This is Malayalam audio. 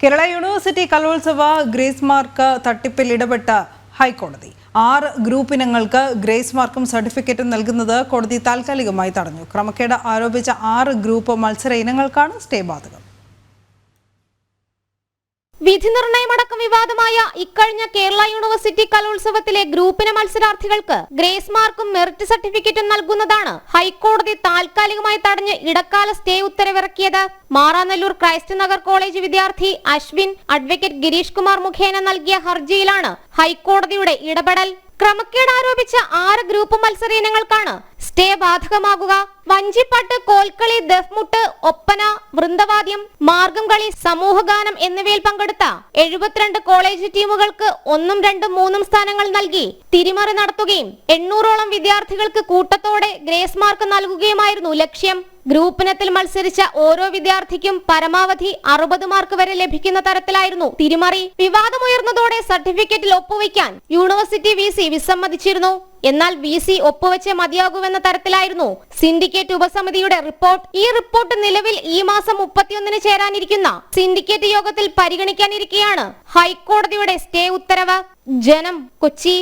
കേരള യൂണിവേഴ്സിറ്റി കലോത്സവ ഗ്രേസ് മാർക്ക് തട്ടിപ്പിൽ ഇടപെട്ട ഹൈക്കോടതി. ആറ് ഗ്രൂപ്പ് ഇനങ്ങൾക്ക് ഗ്രേസ് മാർക്കും സർട്ടിഫിക്കറ്റും നൽകുന്നത് കോടതി താൽക്കാലികമായി തടഞ്ഞു. ക്രമക്കേട് ആരോപിച്ച ആറ് ഗ്രൂപ്പ് മത്സര ഇനങ്ങൾക്കാണ് സ്റ്റേ ബാധകം. വിധി നിർണയമടക്കം വിവാദമായ ഇക്കഴിഞ്ഞ കേരള യൂണിവേഴ്സിറ്റി കലോത്സവത്തിലെ ഗ്രൂപ്പിന മത്സരാർത്ഥികൾക്ക് ഗ്രേസ് മാർക്കും മെറിറ്റ് സർട്ടിഫിക്കറ്റും നൽകുന്നതാണ് ഹൈക്കോടതി താൽക്കാലികമായി തടഞ്ഞ് ഇടക്കാല സ്റ്റേ ഉത്തരവിറക്കിയത്. മാറാനല്ലൂർ ക്രൈസ്റ്റ് നഗർ കോളേജ് വിദ്യാർത്ഥി അശ്വിൻ അഡ്വക്കേറ്റ് ഗിരീഷ് കുമാർ മുഖേന നൽകിയ ഹർജിയിലാണ് ഹൈക്കോടതിയുടെ ഇടപെടൽ. ക്രമക്കേട് ആരോപിച്ച ആറ് ഗ്രൂപ്പ് മത്സര ഇനങ്ങൾക്കാണ് സ്റ്റേ ബാധകമാകുക വഞ്ചിപ്പാട്ട് കോൽക്കളി ദഫ്മുട്ട് ഒപ്പന വൃന്ദവാദ്യം മാർഗം കളി സമൂഹഗാനം എന്നിവയിൽ പങ്കെടുത്ത എഴുപത്തിരണ്ട് കോളേജ് ടീമുകൾക്ക് ഒന്നും രണ്ടും മൂന്നും സ്ഥാനങ്ങൾ നൽകി. തിരിമറി നടത്തുകയും എണ്ണൂറോളം വിദ്യാർത്ഥികൾക്ക് കൂട്ടത്തോടെ ഗ്രേസ് മാർക്ക് നൽകുകയുമായിരുന്നു ലക്ഷ്യം. ഗ്രൂപ്പിനത്തിൽ മത്സരിച്ച ഓരോ വിദ്യാർത്ഥിക്കും പരമാവധി അറുപത് മാർക്ക് വരെ ലഭിക്കുന്ന തരത്തിലായിരുന്നു. തിരിമറി വിവാദമുയർന്നതോടെ സർട്ടിഫിക്കറ്റിൽ ഒപ്പുവയ്ക്കാൻ യൂണിവേഴ്സിറ്റി വി വിസമ്മതിച്ചിരുന്നു. എന്നാൽ വി സി ഒപ്പുവെച്ച് മതിയാകുമെന്ന തരത്തിലായിരുന്നു സിൻഡിക്കേറ്റ് ഉപസമിതിയുടെ റിപ്പോർട്ട്. ഈ റിപ്പോർട്ട് നിലവിൽ ഈ മാസം മുപ്പത്തിയൊന്നിന് ചേരാനിരിക്കുന്ന സിൻഡിക്കേറ്റ് യോഗത്തിൽ പരിഗണിക്കാനിരിക്കെയാണ് ഹൈക്കോടതിയുടെ സ്റ്റേ ഉത്തരവ്. ജനം കൊച്ചി.